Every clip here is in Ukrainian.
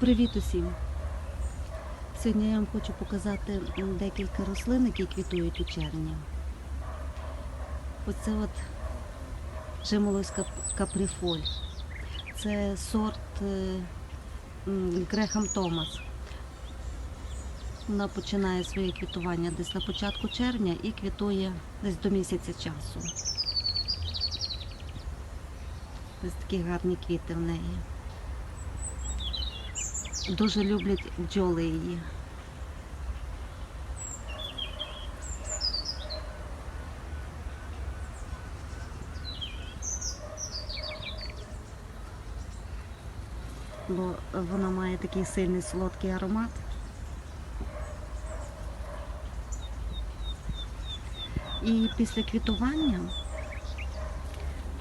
Привіт усім! Сьогодні я вам хочу показати декілька рослин, які квітують у червні. Оце от жимолоська каприфоль. Це сорт е, Грехам Томас. Вона починає своє квітування десь на початку червня і квітує десь до місяця часу. Ось такі гарні квіти в неї. Дуже люблять бджоли її. Бо вона має такий сильний солодкий аромат. І після квітування,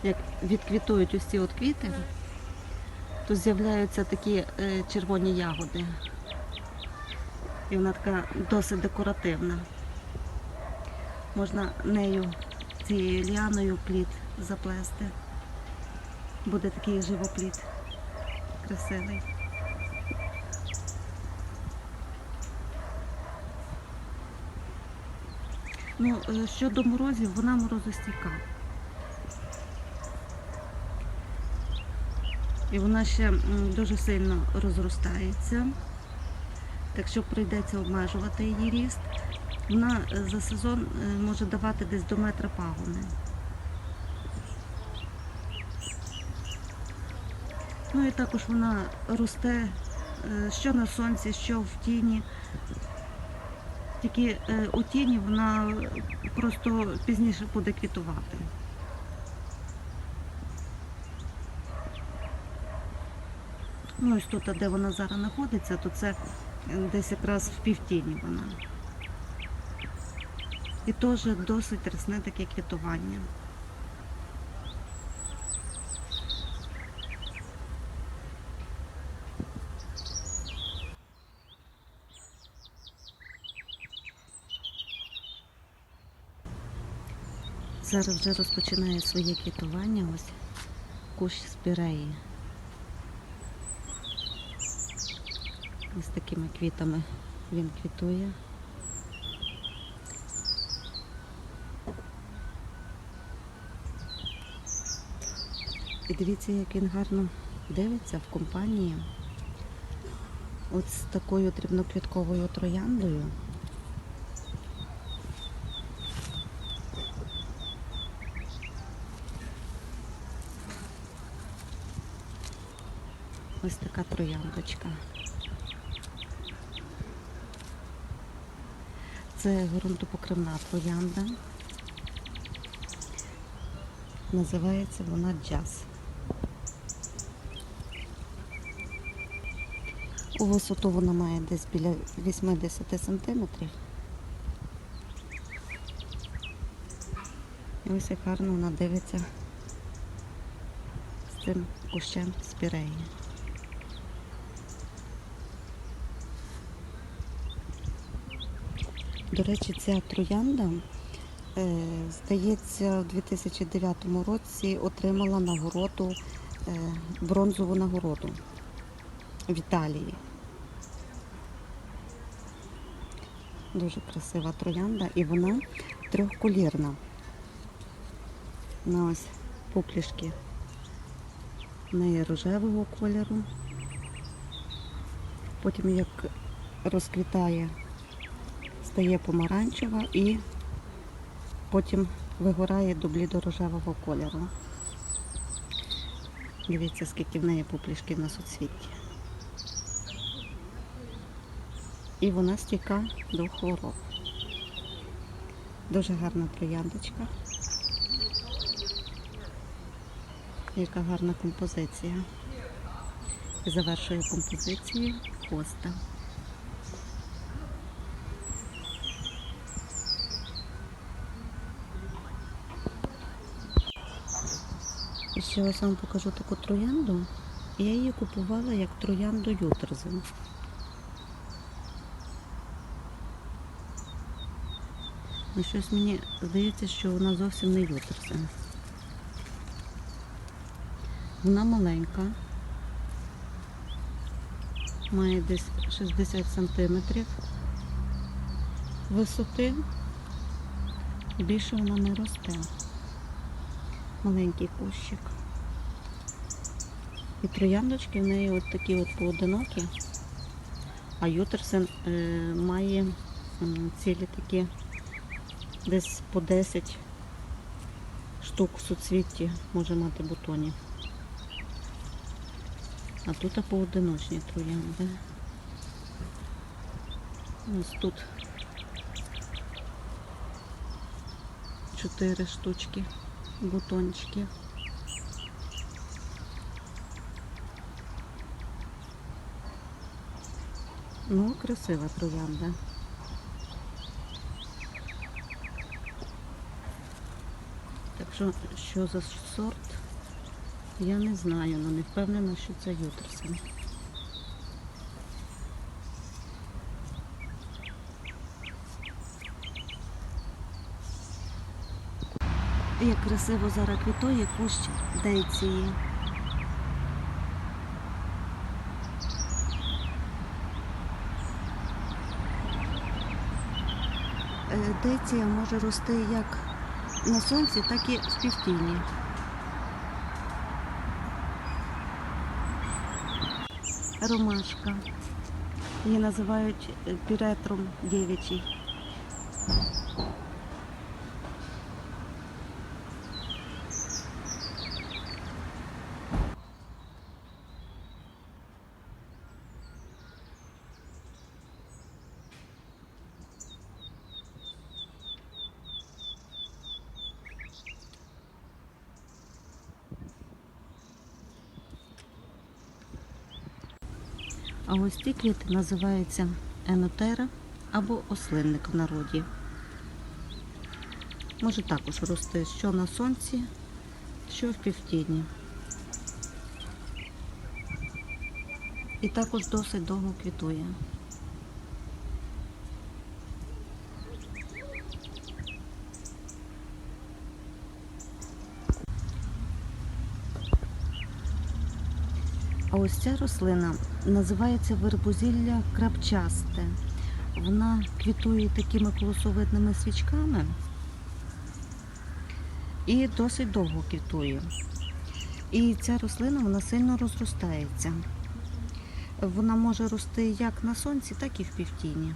як відквітують ці от квіти, то з'являються такі е, червоні ягоди. І вона така досить декоративна. Можна нею, цією ліаною плід заплести. Буде такий живоплід красивий. Ну, е, щодо морозів, вона морозостійка. І вона ще дуже сильно розростається. Так що прийдеться обмежувати її ріст. Вона е, за сезон е, може давати десь до метра пагони. Ну і також вона росте е, що на сонці, що в тіні. Тільки у тіні вона просто пізніше буде квітувати. Ну, ось тут, де вона зараз знаходиться, то це е, десь якраз в півтіні вона. І теж досить рясне таке квітування. Зараз вже розпочинає своє квітування ось кущ спіреї. Ось такими квітами він квітує. І дивіться, як він гарно дивиться в компанії. От з такою дрібноквітковою трояндою. Ось така трояндочка. Це ґрунтопокривна троянда. Називається вона джаз. У висоту вона має десь біля 80 сантиметрів. І ось як гарно вона дивиться з цим кущем спіреї. До речі, ця троянда, е, здається, у 2009 році отримала нагороду, е, бронзову нагороду в Італії. Дуже красива троянда і вона трьохколірна. На ось пуплішки в неї рожевого кольору. Потім як розквітає стає помаранчева і потім вигорає до блідорожевого кольору. Дивіться, скільки в неї пуплішків на суцвітті. І вона стійка до хвороб. Дуже гарна трояндочка. Яка гарна композиція. Завершує композицію хоста. І ще ось вам покажу таку троянду. Я її купувала як троянду Ютерзен. Ну, щось мені здається, що вона зовсім не Ютерзен. Вона маленька. Має десь 60 сантиметрів висоти. Більше вона не росте. Маленький кущик. І трояндочки в неї от такі от поодинокі, а ютерсен е, має цілі такі десь по 10 штук в суцвітті може мати бутонів. А тут поодиночні троянди. Ось тут чотири штучки бутончиків. Ну, красива троянда. Так що, що за сорт, я не знаю, але не впевнена, що це Ютерсен. Як красиво зараз квітує кущ дейції. Дейція може рости як на сонці, так і в півтіні. Ромашка. Її називають е, піретром дівичий. А ось ці квіти називаються енотера або ослинник в народі. Може також рости що на сонці, що в півтіні. І також досить довго квітує. А ось ця рослина називається вербузілля крапчасте. Вона квітує такими колосовидними свічками і досить довго квітує. І ця рослина вона сильно розростається. Вона може рости як на сонці, так і в півтіні.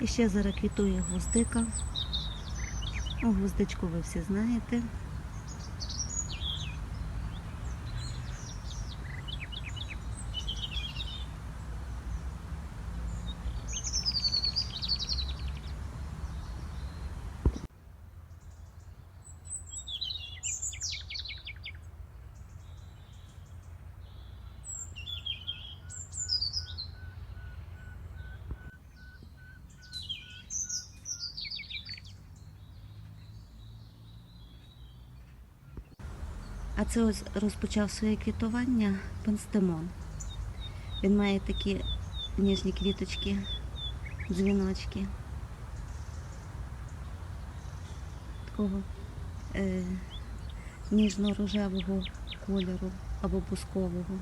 І ще зараз квітує гвоздика. Гвоздичку ви всі знаєте. Це ось розпочав своє квітування пенстемон. Він має такі ніжні квіточки, дзвіночки. Такого е, ніжно-рожевого кольору або бускового.